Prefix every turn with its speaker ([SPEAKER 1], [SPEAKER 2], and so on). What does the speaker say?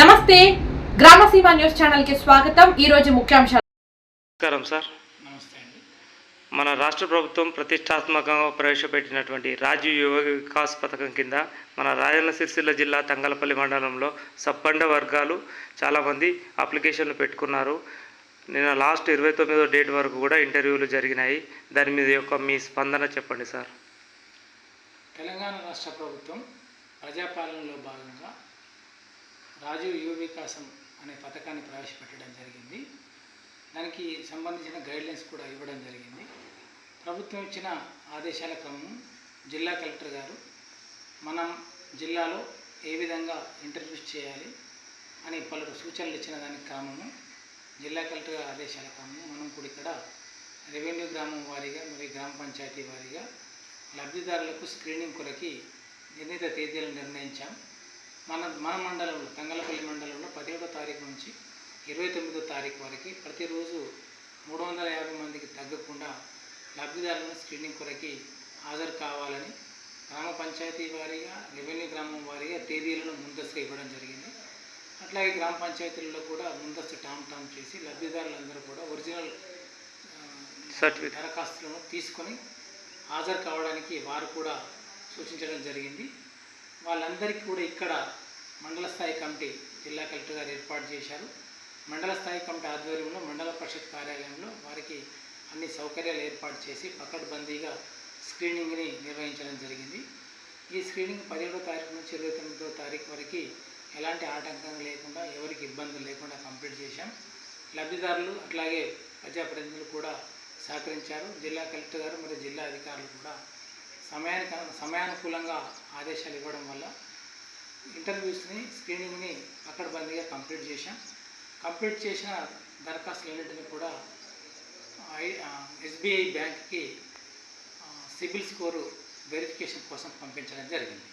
[SPEAKER 1] నమస్తే. గ్రామసీమ న్యూస్ ఛానల్కి స్వాగతం. ఈ రోజు ముఖ్యాంశాలు.
[SPEAKER 2] నమస్కారం సార్. మన రాష్ట్ర ప్రభుత్వం ప్రతిష్టాత్మకంగా ప్రవేశపెట్టినటువంటి రాజీవ్ యువ వికాస్ పథకం కింద మన రాయల సిరిసిల్ల జిల్లా తంగలపల్లి మండలంలో సబ్బండ వర్గాలు చాలామంది అప్లికేషన్లు పెట్టుకున్నారు. నిన్న లాస్ట్ ఇరవై తొమ్మిదో డేట్ వరకు కూడా ఇంటర్వ్యూలు జరిగినాయి. దాని మీద యొక్క మీ స్పందన చెప్పండి సార్.
[SPEAKER 3] తెలంగాణ రాష్ట్ర ప్రభుత్వం ప్రజాపాలనలో భాగంగా రాజీవ్ యువ వికాసం అనే పథకాన్ని ప్రవేశపెట్టడం జరిగింది. దానికి సంబంధించిన గైడ్లైన్స్ కూడా ఇవ్వడం జరిగింది. ప్రభుత్వం ఇచ్చిన ఆదేశాల క్రమం జిల్లా కలెక్టర్ గారు మనం జిల్లాలో ఏ విధంగా ఇంటర్వ్యూస్ చేయాలి అని పలు సూచనలు ఇచ్చిన దానికి క్రమము జిల్లా కలెక్టర్ గారి ఆదేశాల క్రమము మనం కూడా ఇక్కడ రెవెన్యూ గ్రామం వారీగా మరియు గ్రామ పంచాయతీ వారీగా లబ్ధిదారులకు స్క్రీనింగ్ కొరకి నిర్ణీత తేదీలను నిర్ణయించాం. మన మన మండలంలో తంగలపల్లి మండలంలో పదిహేడో తారీఖు నుంచి ఇరవై తొమ్మిదో తారీఖు వరకు ప్రతిరోజు మూడు వందల యాభై మందికి తగ్గకుండా లబ్ధిదారులను స్క్రీనింగ్ కొరకి హాజరు కావాలని గ్రామ పంచాయతీ వారీగా రెవెన్యూ గ్రామం వారీగా తేదీలను ముందస్తు ఇవ్వడం జరిగింది అట్లాగే గ్రామ పంచాయతీలలో కూడా ముందస్తు టామ్ టామ్ చేసి లబ్ధిదారులందరూ కూడా ఒరిజినల్. దరఖాస్తులను తీసుకొని హాజరు కావడానికి వారు కూడా సూచించడం జరిగింది వాళ్ళందరికీ కూడా ఇక్కడ మండల స్థాయి కమిటీ జిల్లా కలెక్టర్ గారు ఏర్పాటు చేశారు. మండల స్థాయి కమిటీ ఆధ్వర్యంలో మండల పరిషత్ కార్యాలయంలో వారికి అన్ని సౌకర్యాలు ఏర్పాటు చేసి పకడ్బందీగా స్క్రీనింగ్ని నిర్వహించడం జరిగింది. ఈ స్క్రీనింగ్ పదిహేడో తారీఖు నుంచి ఇరవై తొమ్మిదో తారీఖు వరకు ఎలాంటి ఆటంకం లేకుండా ఎవరికి ఇబ్బందులు లేకుండా కంప్లీట్ చేశాం. లబ్ధిదారులు అట్లాగే ప్రజాప్రతినిధులు కూడా సహకరించారు. జిల్లా కలెక్టర్ గారు మరియు జిల్లా అధికారులు కూడా సమయానికి సమయానుకూలంగా ఆదేశాలు ఇవ్వడం వల్ల ఇంటర్వ్యూస్ని స్క్రీనింగ్ని అక్కడ బందీగా కంప్లీట్ చేశాం. కంప్లీట్ చేసిన దరఖాస్తులన్నింటినీ కూడా ఎస్బీఐ బ్యాంక్కి సిబిల్ స్కోరు వెరిఫికేషన్ కోసం పంపించడం జరిగింది.